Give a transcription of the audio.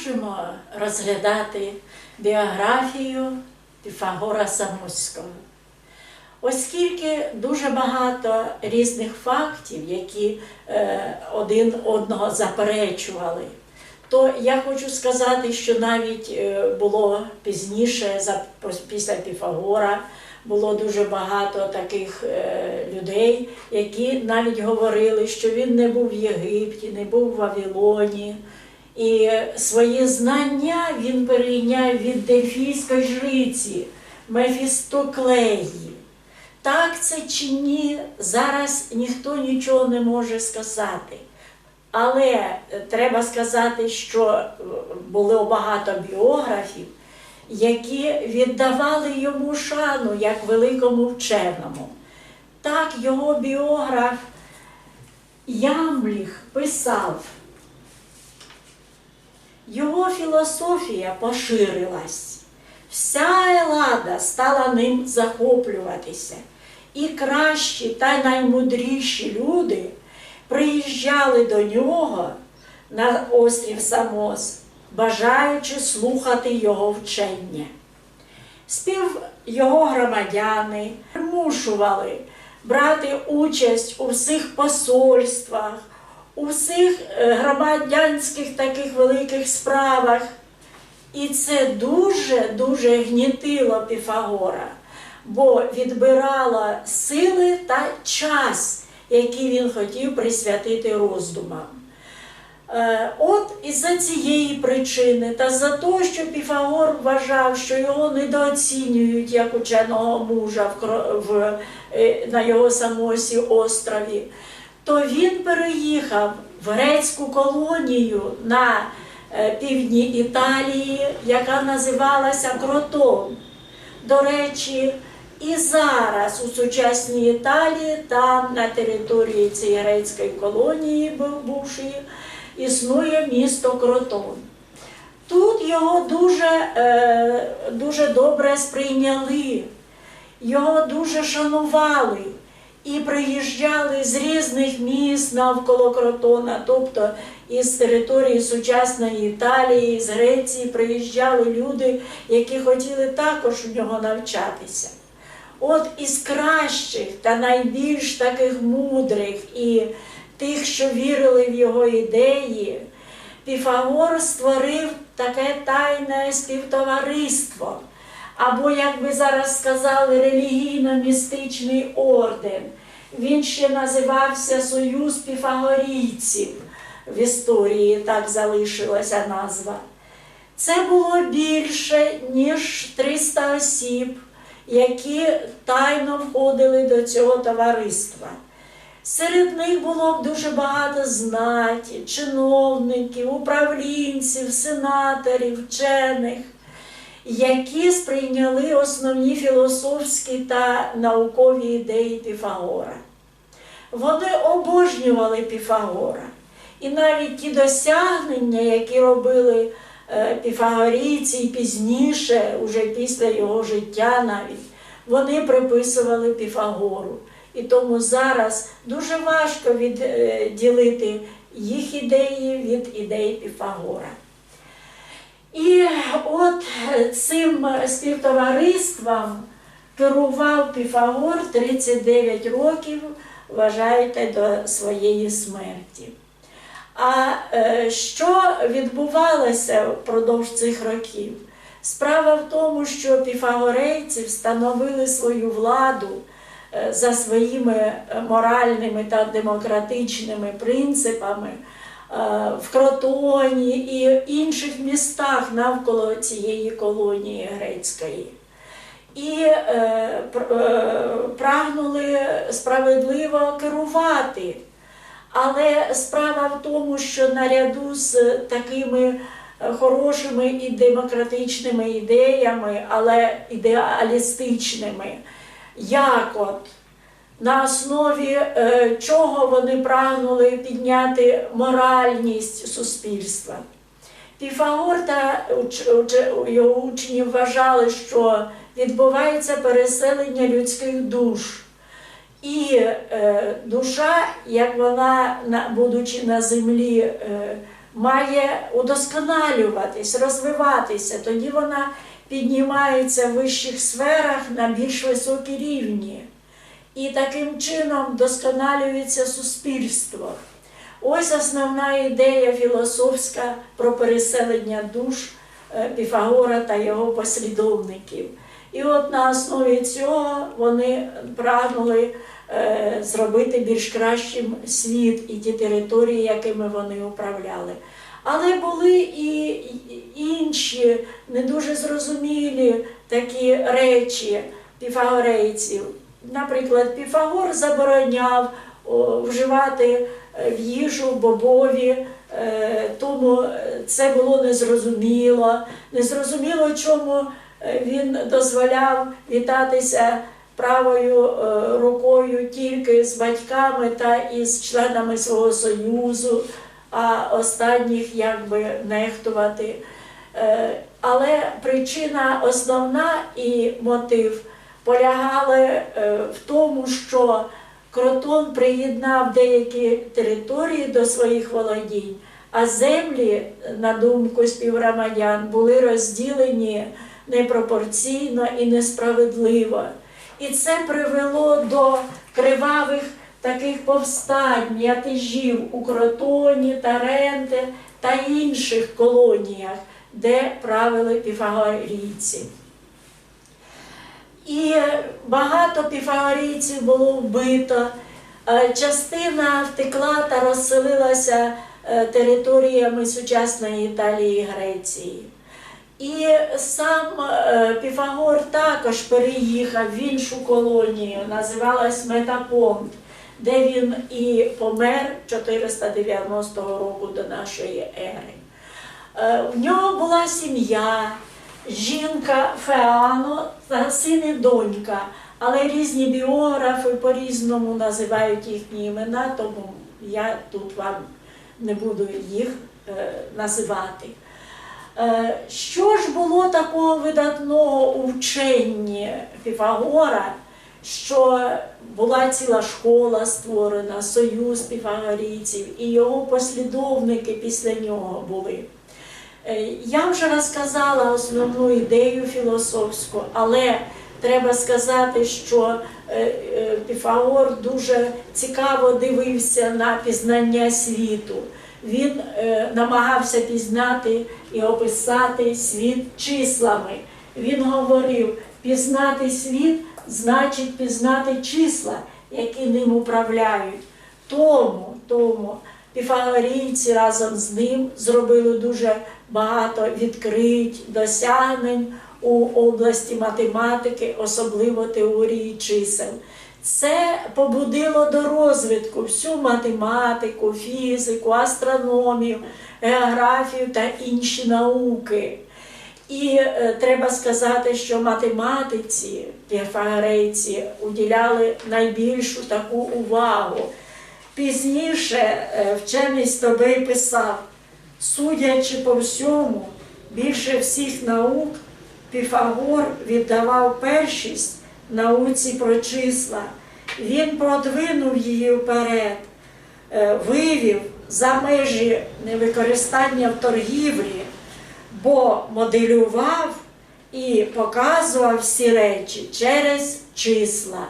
Продовжимо розглядати біографію Піфагора Самуського. Оскільки дуже багато різних фактів, які е, один одного заперечували, то я хочу сказати, що навіть е, було пізніше, після Піфагора, було дуже багато таких е, людей, які навіть говорили, що він не був в Єгипті, не був в Вавилоні. І свої знання він перейняв від дельфійської жриці Мефістоклеї. Так це чи ні, зараз ніхто нічого не може сказати. Але е, треба сказати, що е, було багато біографів, які віддавали йому шану як великому вченому. Так його біограф Ямбліх писав. Його філософія поширилась, вся Елада стала ним захоплюватися, і кращі та наймудріші люди приїжджали до нього на острів Самос, бажаючи слухати його вчення. Спів його громадяни примушували брати участь у всіх посольствах, у всіх е, громадянських таких великих справах. І це дуже-дуже гнітило Піфагора, бо відбирало сили та час, який він хотів присвятити роздумам. Е, От із-за цієї причини та за те, що Піфагор вважав, що його недооцінюють як ученого мужа е, на його самосі острові, то він переїхав в грецьку колонію на е, півдні Італії, яка називалася Кротон. До речі, і зараз у сучасній Італії, там на території цієї грецької колонії бувшої, існує місто Кротон. Тут його дуже, е, дуже добре сприйняли, його дуже шанували і приїжджали з різних міст навколо Кротона, тобто із території сучасної Італії, з Греції приїжджали люди, які хотіли також у нього навчатися. От із кращих та найбільш таких мудрих і тих, що вірили в його ідеї, Піфагор створив таке тайне співтовариство, або, як би зараз сказали, релігійно-містичний орден. Він ще називався Союз піфагорійців. В історії так залишилася назва. Це було більше, ніж 300 осіб, які тайно входили до цього товариства. Серед них було дуже багато знаті, чиновників, управлінців, сенаторів, вчених, які сприйняли основні філософські та наукові ідеї Піфагора. Вони обожнювали Піфагора. І навіть ті досягнення, які робили е, піфагорійці пізніше, уже після його життя навіть, вони приписували Піфагору. І тому зараз дуже важко відділити їх ідеї від ідей Піфагора. І от цим співтовариством керував Піфагор 39 років, вважайте, до своєї смерті. А е, що відбувалося впродовж цих років? Справа в тому, що піфагорейці встановили свою владу е, за своїми е, моральними та демократичними принципами в Кротоні і інших містах навколо цієї колонії грецької. І е, е, прагнули справедливо керувати. Але справа в тому, що наряду з такими е, хорошими і демократичними ідеями, але ідеалістичними, як от на основі е, чого вони прагнули підняти моральність суспільства. Піфагор та його учні вважали, що відбувається переселення людських душ. І е, душа, як вона, будучи на землі, е, має удосконалюватись, розвиватися. Тоді вона піднімається в вищих сферах на більш високі рівні. І таким чином вдосконалюється суспільство. Ось основна ідея філософська про переселення душ е, Піфагора та його послідовників. І от на основі цього вони прагнули е, зробити більш кращим світ і ті території, якими вони управляли. Але були і інші не дуже зрозумілі такі речі піфагорейців. Наприклад, Піфагор забороняв вживати е, в їжу бобові, е, тому е, це було незрозуміло. Незрозуміло, чому він дозволяв вітатися правою рукою тільки з батьками та із членами свого союзу, а останніх якби нехтувати. Але причина основна і мотив полягали е, в тому, що Кротон приєднав деякі території до своїх володінь, а землі, на думку співгромадян, були розділені непропорційно і несправедливо. І це привело до кривавих таких повстань, м'ятежів у Кротоні, Таренте та інших колоніях, де правили піфагорійці. І багато піфагорійців було вбито. Е, Частина втекла та розселилася е, територіями сучасної Італії і Греції. І сам е, Піфагор також переїхав в іншу колонію, називалась Метапонт, де він і помер 490 року до нашої ери. В нього була сім'я, жінка Феано та син і донька, але різні біографи по-різному називають їхні імена, тому я тут вам не буду їх е, називати. Е, Що ж було такого видатного у вченні Піфагора, що була ціла школа створена, союз піфагорійців, і його послідовники після нього були. Е, Я вже розказала основну ідею філософську, але треба сказати, що е, е, Піфагор дуже цікаво дивився на пізнання світу. Він намагався пізнати і описати світ числами. Він говорив, пізнати світ значить пізнати числа, які ним управляють. Тому, тому піфагорійці разом з ним зробили дуже багато відкрить, досягнень у області математики, особливо теорії чисел. Це побудило до розвитку всю математику, фізику, астрономію, географію та інші науки. І е, треба сказати, що математиці піфагорейці уділяли найбільшу таку увагу. Пізніше е, вчений Стобей писав, судячи по всьому, більше всіх наук Піфагор віддавав першість науці про числа. Він продвинув її вперед, е, вивів за межі невикористання в торгівлі, бо моделював і показував всі речі через числа.